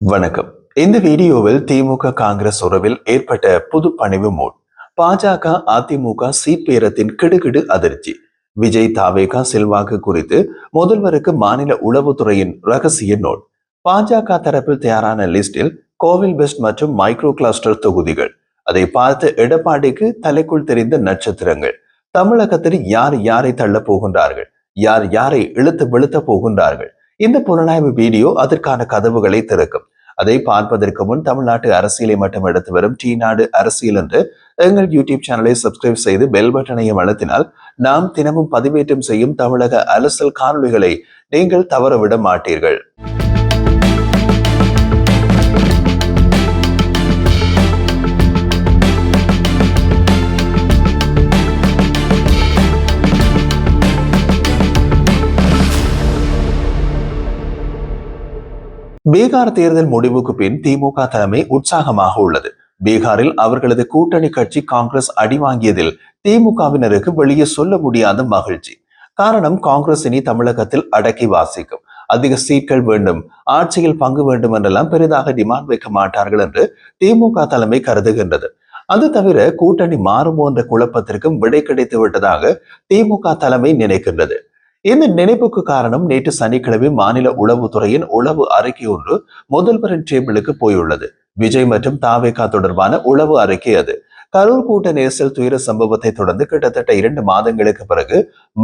வணக்கம். இந்த வீடியோவில் திமுக காங்கிரஸ் உறவில் ஏற்பட்ட புது பணிவு மோட் பாஜக அதிமுக சீப்பேரத்தின் கிடுகிடு அதிர்ச்சி. விஜய் தாவேகா செல்வாக்கு குறித்து முதல்வருக்கு மாநில உளவுத்துறையின் ரகசிய நோட். பாஜக தரப்பில் தயாரான லிஸ்டில் கோவில் பெஸ்ட் மற்றும் மைக்ரோ கிளஸ்டர் தொகுதிகள். அதை பார்த்து எடப்பாடிக்கு தலைக்குள் தெரிந்த நட்சத்திரங்கள். தமிழகத்தில் யார் யாரை தள்ளப் போகின்றார்கள்? யார் யாரை இழுத்து வெளுத்த போகின்றார்கள்? இந்த புலனாய்வு வீடியோ அதற்கான கதவுகளை திறக்கும். அதை பார்ப்பதற்கு முன் தமிழ்நாட்டு அரசியலை மட்டும் எடுத்து வரும் டி நாடு அரசியல் என்று எங்கள் யூடியூப் சேனலை சப்ஸ்கிரைப் செய்து பெல் பட்டனையும் அழுத்தினால் நாம் தினமும் பதிவேற்றம் செய்யும் தமிழக அரசியல் காணொளிகளை நீங்கள் தவறவிட மாட்டீர்கள். பீகார் தேர்தல் முடிவுக்கு பின் திமுக தலைமை உற்சாகமாக உள்ளது. பீகாரில் அவர்களது கூட்டணி கட்சி காங்கிரஸ் அடி வாங்கியதில் திமுகவினருக்கு வெளியே சொல்ல முடியாத மகிழ்ச்சி. காரணம் காங்கிரஸ் இனி தமிழகத்தில் அடக்கி வாசிக்கும். அதிக சீட்கள் வேண்டும் ஆட்சியில் பங்கு வேண்டும் என்றெல்லாம் பெரிதாக டிமாண்ட் வைக்க மாட்டார்கள் என்று திமுக தலைமை கருதுகின்றது. அது தவிர கூட்டணி மாறுமோ என்ற குழப்பத்திற்கும் விடை கிடைத்து விட்டதாக திமுக தலைமை நினைக்கின்றது. இந்த நினைப்புக்கு காரணம் நேற்று சனிக்கிழமை மாநில உளவுத்துறையின் உளவு அறிக்கை ஒன்று முதல்வரின் டேபிளுக்கு போயுள்ளது. விஜய் மற்றும் தாவேகா தொடர்பான உளவு அறிக்கை அது. கரூர் கூட்ட நெரிசல் துயர சம்பவத்தை தொடர்ந்து கிட்டத்தட்ட இரண்டு மாதங்களுக்கு பிறகு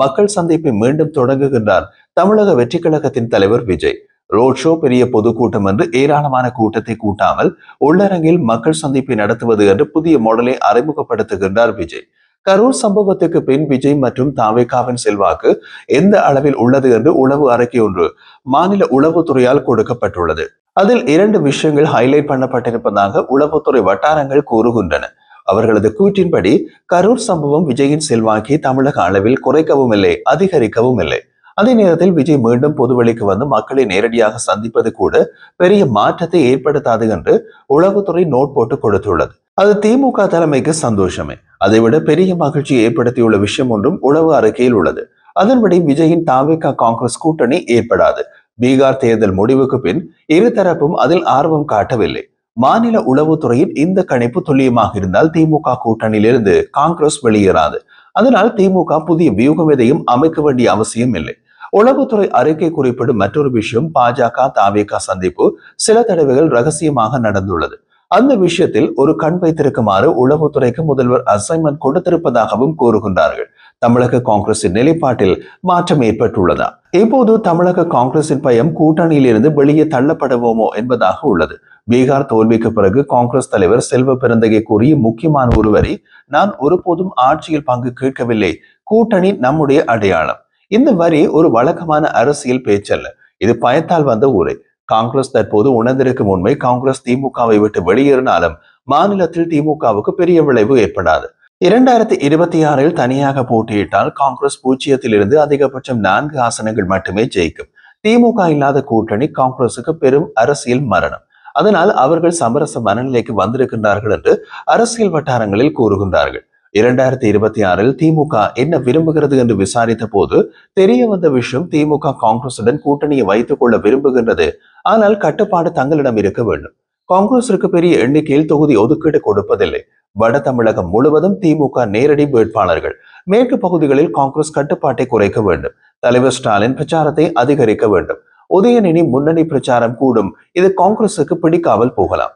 மக்கள் சந்திப்பை மீண்டும் தொடங்குகின்றார் தமிழக வெற்றி கழகத்தின் தலைவர் விஜய். ரோட் ஷோ பெரிய பொதுக்கூட்டம் என்று ஏராளமான கூட்டத்தை கூட்டாமல் உள்ளரங்கில் மக்கள் சந்திப்பை நடத்துவது என்று புதிய மாடலை அறிமுகப்படுத்துகின்றார் விஜய். கரூர் சம்பவத்துக்கு பின் விஜய் மற்றும் தாவேகாவின் செல்வாக்கு எந்த அளவில் உள்ளது என்று உளவு அறிக்கை ஒன்று மாநில உளவுத்துறையால் கொடுக்கப்பட்டுள்ளது. அதில் இரண்டு விஷயங்கள் ஹைலைட் பண்ணப்பட்டிருப்பதாக உளவுத்துறை வட்டாரங்கள் கூறுகின்றன. அவர்களது கூற்றின்படி கரூர் சம்பவம் விஜயின் செல்வாக்கை தமிழக அளவில் குறைக்கவும் இல்லை அதிகரிக்கவும் இல்லை. அதே நேரத்தில் விஜய் மீண்டும் பொதுவெளிக்கு வந்து மக்களை நேரடியாக சந்திப்பது கூட பெரிய மாற்றத்தை ஏற்படுத்தாது என்று உளவுத்துறை நோட் போட்டு கொடுத்துள்ளது. அது திமுக தலைமைக்கு சந்தோஷமே. அதைவிட பெரிய மகிழ்ச்சி ஏற்படுத்தியுள்ள விஷயம் ஒன்றும் உளவு அறிக்கையில் உள்ளது. அதன்படி விஜயின் தாவிக காங்கிரஸ் கூட்டணி ஏற்படாது. பீகார் தேர்தல் முடிவுக்கு பின் இருதரப்பும் அதில் ஆர்வம் காட்டவில்லை. மாநில உளவுத்துறையின் இந்த கணிப்பு துல்லியமாக இருந்தால் திமுக கூட்டணியிலிருந்து காங்கிரஸ் வெளியேறாது. அதனால் திமுக புதிய வியூகம் எதையும் அமைக்க வேண்டிய அவசியம் இல்லை. உளவுத்துறை அறிக்கை குறிப்பிடும் மற்றொரு விஷயம் பாஜக தாவேகா சந்திப்பு. சில தடவைகள் ரகசியமாக நடந்துள்ளது. அந்த விஷயத்தில் ஒரு கண் வைத்திருக்குமாறு உளவுத்துறைக்கு முதல்வர் அசைன்மெண்ட் கொடுத்திருப்பதாகவும் கூறுகின்றார்கள். தமிழக காங்கிரசின் நிலைப்பாட்டில் மாற்றம் ஏற்பட்டுள்ளதா? இப்போது தமிழக காங்கிரசின் பயம் கூட்டணியில் இருந்து வெளியே தள்ளப்படுவோமோ என்பதாக உள்ளது. பீகார் தோல்விக்கு பிறகு காங்கிரஸ் தலைவர் செல்வ பிறந்தகை கூறிய முக்கியமான ஒருவரை நான் ஒருபோதும் ஆட்சியில் பங்கு கேட்கவில்லை. கூட்டணி நம்முடைய அடையாளம். இந்த வரி ஒரு வழக்கமான அரசியல் பேச்சல்ல. இது பயத்தால் வந்த உரை காங்கிரஸ் தற்போது உணர்ந்திருக்கும் உண்மை காங்கிரஸ் திமுகவை விட்டு வெளியேறினாலும் மாநிலத்தில் திமுகவுக்கு பெரிய விளைவு ஏற்படாது. இரண்டாயிரத்தி இருபத்தி ஆறில் தனியாக போட்டியிட்டால் காங்கிரஸ் பூஜ்ஜியத்தில் இருந்து அதிகபட்சம் நான்கு ஆசனங்கள் மட்டுமே ஜெயிக்கும். திமுக இல்லாத கூட்டணி காங்கிரசுக்கு பெரும் அரசியல் மரணம். அதனால் அவர்கள் சமரச மனநிலைக்கு வந்திருக்கின்றார்கள் என்று அரசியல் வட்டாரங்களில் கூறுகின்றார்கள். இரண்டாயிரத்தி இருபத்தி ஆறில் திமுக என்ன விரும்புகிறது என்று விசாரித்த போது தெரிய வந்த விஷயம் திமுக காங்கிரசுடன் கூட்டணியை வைத்துக் கொள்ள விரும்புகின்றது. ஆனால் கட்டுப்பாடு தங்களிடம் இருக்க வேண்டும். காங்கிரசிற்கு பெரிய எண்ணிக்கையில் தொகுதி ஒதுக்கீடு கொடுப்பதில்லை. வட தமிழகம் முழுவதும் திமுக நேரடி வேட்பாளர்கள். மேற்கு பகுதிகளில் காங்கிரஸ் கட்டுப்பாட்டை குறைக்க வேண்டும். தலைவர் ஸ்டாலின் பிரச்சாரத்தை அதிகரிக்க வேண்டும். உதயநிதி முன்னணி பிரச்சாரம் கூடும். இது காங்கிரசுக்கு பிடிக்காமல் போகலாம்.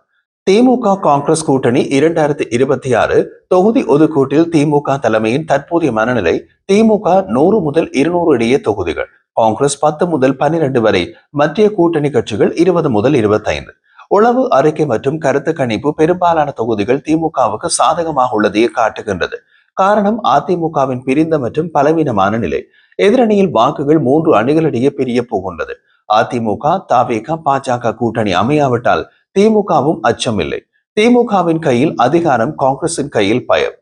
திமுக காங்கிரஸ் கூட்டணி இரண்டாயிரத்தி இருபத்தி ஆறு தொகுதி ஒதுக்கீட்டில் திமுக தலைமையின் தற்போதைய மனநிலை திமுக நூறு முதல் இருநூறு இடையே தொகுதிகள். காங்கிரஸ் பத்து முதல் பன்னிரண்டு வரை மத்திய கூட்டணி கட்சிகள் இருபது முதல் இருபத்தைந்து. உளவு அறிக்கை மற்றும் கருத்து கணிப்பு பெரும்பாலான தொகுதிகள் திமுகவுக்கு சாதகமாக உள்ளதையே காட்டுகின்றது. காரணம் அதிமுகவின் பிரிந்த மற்றும் பலவீனமான நிலை. எதிரணியில் வாக்குகள் மூன்று அணிகளிடையே பிரிய போகின்றது. அதிமுக தாவேக பாஜக கூட்டணி அமையாவிட்டால் திமுகவும் அச்சமில்லை. திமுகவின் கையில் அதிகாரம் காங்கிரசின் கையில் பயம்.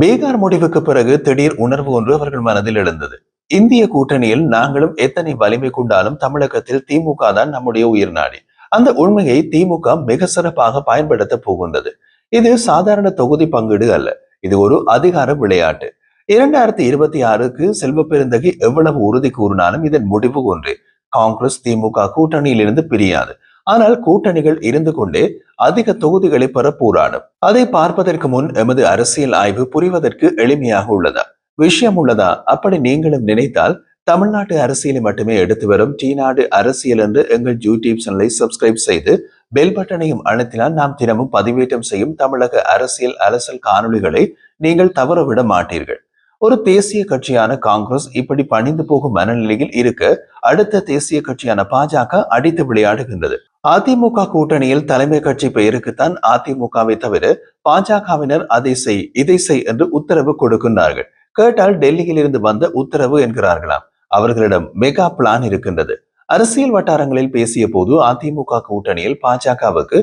பீகார் முடிவுக்கு பிறகு திடீர் உணர்வு ஒன்று அவர்கள் மனதில் எழுந்தது. இந்திய கூட்டணியில் நாங்களும் எத்தனை வலிமை கொண்டாலும் தமிழகத்தில் திமுக தான் நம்முடைய உயிர் நாடி. அந்த உண்மையை திமுக மிக சிறப்பாக பயன்படுத்த போகின்றது. இது சாதாரண தொகுதி பங்கீடு அல்ல. இது ஒரு அதிகார விளையாட்டு. இரண்டாயிரத்தி இருபத்தி ஆறுக்கு செல்வ பெருந்தகை எவ்வளவு உறுதி கூறினாலும் இதன் முடிவு ஒன்று. காங்கிரஸ் திமுக கூட்டணியிலிருந்து பிரியாது. ஆனால் கூட்டணிகள் இருந்து கொண்டே அதிக தொகுதிகளை பெற போராடும் அதை பார்ப்பதற்கு முன் எமது அரசியல் ஆய்வு புரிவதற்கு எளிமையாக உள்ளதா. விஷயம் உள்ளதா? அப்படி நீங்களும் நினைத்தால் தமிழ்நாட்டு அரசியலை மட்டுமே எடுத்து வரும் டி நாடு அரசியல் என்று எங்கள் யூடியூப் சேனலை சப்ஸ்கிரைப் செய்து பெல் பட்டனையும் அழுத்தினால் நாம் தினமும் பதிவேற்றம் செய்யும் தமிழக அரசியல் அரசல் காணொளிகளை நீங்கள் தவறவிட மாட்டீர்கள். ஒரு தேசிய கட்சியான காங்கிரஸ் இப்படி பணிந்து போகும் மனநிலையில் இருக்க. அடுத்த தேசிய கட்சியான பாஜக அடித்து விளையாடுகின்றது. அதிமுக கூட்டணியில் தலைமை கட்சி பெயருக்குத்தான் அதிமுகவை தவிர பாஜகவினர் அதை செய் இதை செய் என்று உத்தரவு கொடுக்கின்றார்கள். கேட்டால் டெல்லியில் இருந்து வந்த உத்தரவு என்கிறார்களாம். அவர்களிடம் மெகா பிளான் இருக்கின்றது. அரசியல் வட்டாரங்களில் பேசிய போது அதிமுக கூட்டணியில் பாஜகவுக்கு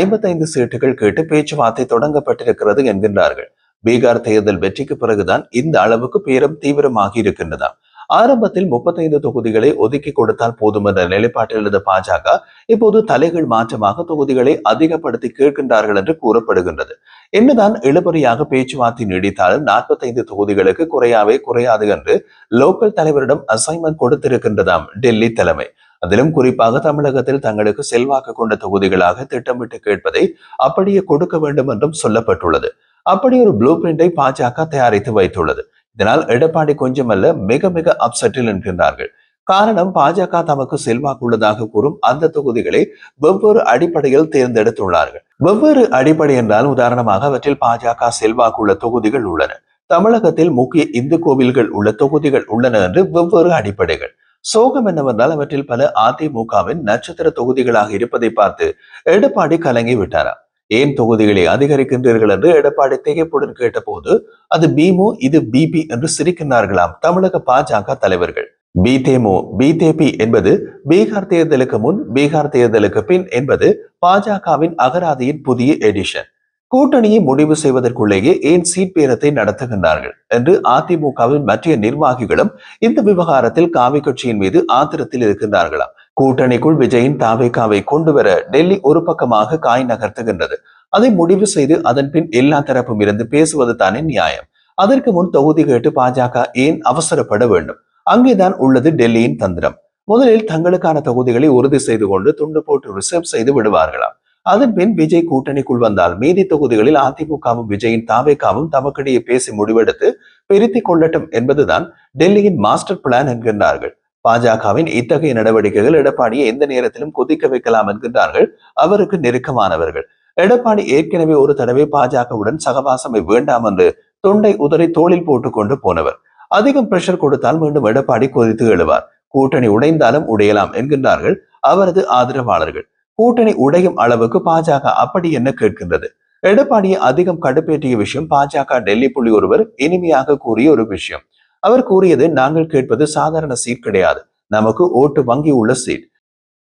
ஐம்பத்தைந்து சீட்டுகள் கேட்டு பேச்சுவார்த்தை தொடங்கப்பட்டிருக்கிறது என்கின்றார்கள். பீகார் தேர்தல் வெற்றிக்கு பிறகுதான் இந்த அளவுக்கு பேரம் தீவிரமாகி இருக்கின்றதாம். ஆரம்பத்தில் முப்பத்தைந்து தொகுதிகளை ஒதுக்கி கொடுத்தால் போதும் என்ற நிலைப்பாட்டில் இருந்த பாஜக இப்போது தலைகள் மாற்றமாக தொகுதிகளை அதிகப்படுத்தி கேட்கின்றார்கள் என்று கூறப்படுகின்றது. என்னதான் இழுபறியாக பேச்சுவார்த்தை நீடித்தாலும் நாற்பத்தைந்து தொகுதிகளுக்கு குறையாவே குறையாது என்று லோக்கல் தலைவரிடம் அசைன்மெண்ட் கொடுத்திருக்கின்றதாம் டெல்லி தலைமை. அதிலும் குறிப்பாக தமிழகத்தில் தங்களுக்கு செல்வாக்கு கொண்ட தொகுதிகளாக திட்டமிட்டு கேட்பதை அப்படியே கொடுக்க வேண்டும் என்றும் சொல்லப்பட்டுள்ளது. அப்படி ஒரு ப்ளூ பிரிண்டை பாஜக தயாரித்து வைத்துள்ளது. இதனால் எடப்பாடி கொஞ்சமல்ல மிக மிக அப்செட்டில் என்கின்றார்கள். காரணம் பாஜக தமக்கு செல்வாக்குள்ளதாக கூறும் அந்த தொகுதிகளை வெவ்வேறு அடிப்படையில் தேர்ந்தெடுத்துள்ளார்கள். வெவ்வேறு அடிப்படை என்றால் உதாரணமாக அவற்றில் பாஜக செல்வாக்குள்ள தொகுதிகள் உள்ளன. தமிழகத்தில் முக்கிய இந்து கோவில்கள் உள்ள தொகுதிகள் உள்ளன என்று வெவ்வேறு அடிப்படைகள். சோகம் என்னவென்றால் அவற்றில் பல அதிமுகவின் நட்சத்திர தொகுதிகளாக இருப்பதை பார்த்து எடப்பாடி கலங்கி விட்டாராம் ஏன் தொகுதிகளை அதிகரிக்கின்றீர்கள் என்று எடப்பாடி திகைப்புடன் கேட்டபோது அது பிமு இது பிபி என்று சிரிக்கின்றார்களாம் தமிழக பாஜக தலைவர்கள். பிதேமு பிதேபி என்பது பீகார் தேர்தலுக்கு முன் பீகார் தேர்தலுக்கு பின் என்பது பாஜகவின் அகராதியின் புதிய எடிஷன் கூட்டணியை முடிவு செய்வதற்குள்ளேயே ஏன் சீட் பேரத்தை நடத்துகின்றார்கள் என்று அதிமுகவின் மற்ற நிர்வாகிகளும் இந்த விவகாரத்தில் காவி கட்சியின் மீது ஆத்திரத்தில் இருக்கின்றார்களாம். கூட்டணிக்குள் விஜயின் தாவேக்காவை கொண்டு வர டெல்லி ஒரு பக்கமாக காய் நகர்த்துகின்றது. அதை முடிவு செய்து அதன் பின் எல்லா தரப்பும் இருந்து பேசுவது தானே நியாயம். அதற்கு முன் தொகுதி கேட்டு பாஜக ஏன் அவசரப்பட வேண்டும்? அங்கேதான் உள்ளது டெல்லியின் தந்திரம். முதலில் தங்களுக்கான தொகுதிகளை உறுதி செய்து கொண்டு துண்டு போட்டு ரிசர்வ் செய்து விடுவார்களாம். அதன் பின் விஜய் கூட்டணிக்குள் வந்தால் மீதி தொகுதிகளில் அதிமுகவும் விஜயின் தாவேக்காவும் தமக்கிடையே பேசி முடிவெடுத்து பிரித்தி கொள்ளட்டும் என்பதுதான் டெல்லியின் மாஸ்டர் பிளான் என்கின்றார்கள். பாஜகவின் இத்தகைய நடவடிக்கைகள் எடப்பாடியை எந்த நேரத்திலும் கொதிக்க வைக்கலாம் என்கின்றார்கள். அவருக்கு நெருக்கமானவர்கள். எடப்பாடி ஏற்கனவே ஒரு தடவை பாஜகவுடன் சகவாசமை வேண்டாம் என்று தொண்டை உதறி தோளில் போட்டுக்கொண்டு போனவர். அதிகம் பிரஷர் கொடுத்தால் மீண்டும் எடப்பாடி கொதித்து எழுவார். கூட்டணி உடைந்தாலும் உடையலாம் என்கின்றார்கள் அவரது ஆதரவாளர்கள். கூட்டணி உடையும் அளவுக்கு பாஜக அப்படி என்ன கேட்கின்றது? எடப்பாடியை அதிகம் கடுப்பேற்றிய விஷயம் பாஜக டெல்லி புள்ளி ஒருவர் இனிமையாக கூறிய ஒரு விஷயம். அவர் கூறியது நாங்கள் கேட்பது சாதாரண சீட் கிடையாது. நமக்கு ஓட்டு வங்கி உள்ள சீட்.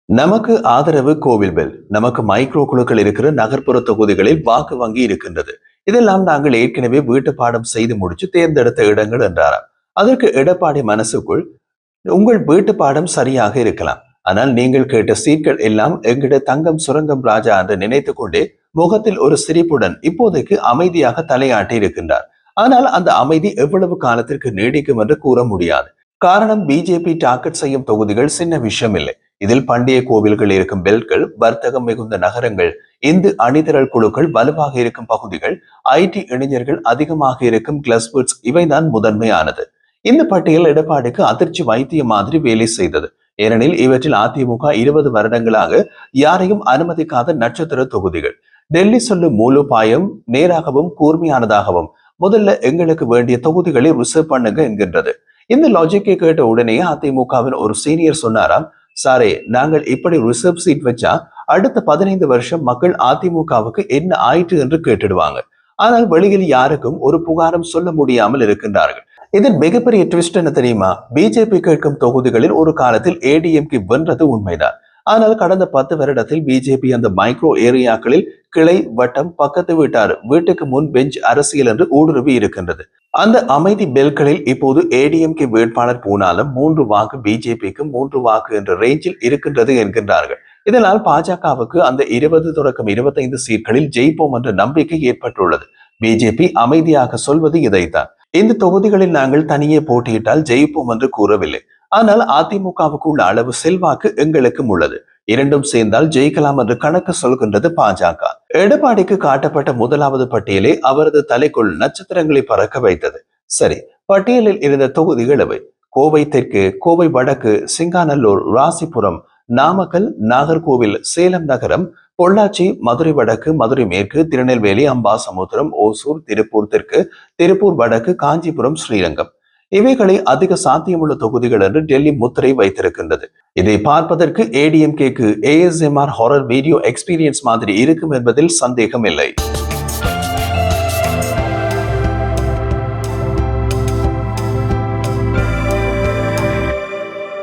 நமக்கு ஆதரவு கோவில் பெல் நமக்கு மைக்ரோ குழுக்கள் இருக்கிற நகர்ப்புற தொகுதிகளில் வாக்கு வங்கி இருக்கின்றது. இதெல்லாம் நாங்கள் ஏற்கனவே வீட்டு பாடம் செய்து முடிச்சு தேர்ந்தெடுத்த இடங்கள் என்றாராம். அதற்கு எடப்பாடி மனசுக்குள் உங்கள் வீட்டு பாடம் சரியாக இருக்கலாம். ஆனால் நீங்கள் கேட்ட சீட்கள் எல்லாம் எங்கிட்ட தங்கம் சுரங்கம் ராஜா என்று நினைத்து கொண்டே முகத்தில் ஒரு சிரிப்புடன் இப்போதைக்கு அமைதியாக தலையாட்டி இருக்கின்றார். ஆனால் அந்த அமைதி எவ்வளவு காலத்திற்கு நீடிக்கும் என்று கூற முடியாது. காரணம் பிஜேபி டார்கெட் செய்யும் தொகுதிகள் சின்ன விஷயம் இல்லை இதில் பண்டைய கோவில்கள் இருக்கும் பெல்ட்கள் வர்த்தகம் மிகுந்த நகரங்கள் இந்து அணிதிரள் குழுக்கள் வலுவாக இருக்கும் பகுதிகள் ஐடி இளைஞர்கள் அதிகமாக இருக்கும் கிளஸ்பர்ட்ஸ் இவைதான் முதன்மையானது. இந்த பட்டியல் எடப்பாடிக்கு அதிர்ச்சி வைத்திய மாதிரி வேலை செய்தது. ஏனெனில் இவற்றில் அதிமுக இருபது வருடங்களாக யாரையும் அனுமதிக்காத நட்சத்திர தொகுதிகள். டெல்லி சொல்லும் மூலோபாயம் நேராகவும் கூர்மையானதாகவும் முதல்ல எங்களுக்கு வேண்டிய தொகுதிகளை ரிசர்வ் பண்ணுங்க என்கின்றது. இந்த லாஜிக்கை கேட்ட உடனே அதிமுகவின் ஒரு சீனியர் சொன்னாராம் சாரே நாங்கள் இப்படி ரிசர்வ் சீட் வச்சா அடுத்த பதினைந்து வருஷம் மக்கள் அதிமுகவுக்கு என்ன ஆயிற்று என்று கேட்டுடுவாங்க. ஆனால் வெளியில் யாருக்கும் ஒரு புகாரம் சொல்ல முடியாமல் இருக்கின்றார்கள். இதன் மிகப்பெரிய ட்விஸ்ட் என்ன தெரியுமா? பிஜேபி கேட்கும் தொகுதிகளில் ஒரு காலத்தில் ஏடிஎம்கே வென்றது உண்மைதான். ஆனால் கடந்த பத்து வருடத்தில் பிஜேபி அந்த மைக்ரோ ஏரியாக்களில் கிளை வட்டம் பக்கத்து வீட்டார் வீட்டுக்கு முன் பெஞ்ச் அரசியல் என்று ஊடுருவி இருக்கின்றது. அந்த அமைதி பெல்களில் இப்போது ஏடிஎம்கே வேட்பாளர் போனாலும் மூன்று வாக்கு பிஜேபிக்கு மூன்று வாக்கு என்ற ரேஞ்சில் இருக்கின்றது என்கின்றார்கள். இதனால் பாஜகவுக்கு அந்த இருபது தொடக்கம் இருபத்தைந்து சீட்களில் ஜெயிப்போம் என்ற நம்பிக்கை ஏற்பட்டுள்ளது. பிஜேபி அமைதியாக சொல்வது இதைத்தான். இந்த தொகுதிகளில் நாங்கள் தனியே போட்டியிட்டால் ஜெயிப்போம் என்று கூறவில்லை. ஆனால் அதிமுகவுக்கு உள்ள அளவு செல்வாக்கு எங்களுக்கும் உள்ளது. இரண்டும் சேர்ந்தால் ஜெயிக்கலாம் என்று கணக்கு சொல்கின்றது பாஜக. எடப்பாடிக்கு காட்டப்பட்ட முதலாவது பட்டியலே அவரது தலைக்குள் நட்சத்திரங்களை பறக்க வைத்தது. சரி பட்டியலில் இருந்த தொகுதிகள் கோவை தெற்கு கோவை வடக்கு சிங்காநல்லூர் ராசிபுரம் நாமக்கல் நாகர்கோவில் சேலம் நகரம் பொள்ளாச்சி மதுரை வடக்கு மதுரை மேற்கு திருநெல்வேலி அம்பாசமுத்திரம் ஓசூர் திருப்பூர் தெற்கு திருப்பூர் வடக்கு காஞ்சிபுரம் ஸ்ரீரங்கம். இவைகளை அதிக சாத்தியமுள்ள தொகுதிகள் என்று டெல்லி முத்திரை வைத்திருக்கின்றது. இதை பார்ப்பதற்கு ஏடிஎம்கேக்கு ஏஎஸ்எம்ஆர் ஹாரர் வீடியோ எக்ஸ்பீரியன்ஸ் மாதிரி இருக்கும் என்பதில் சந்தேகம் இல்லை.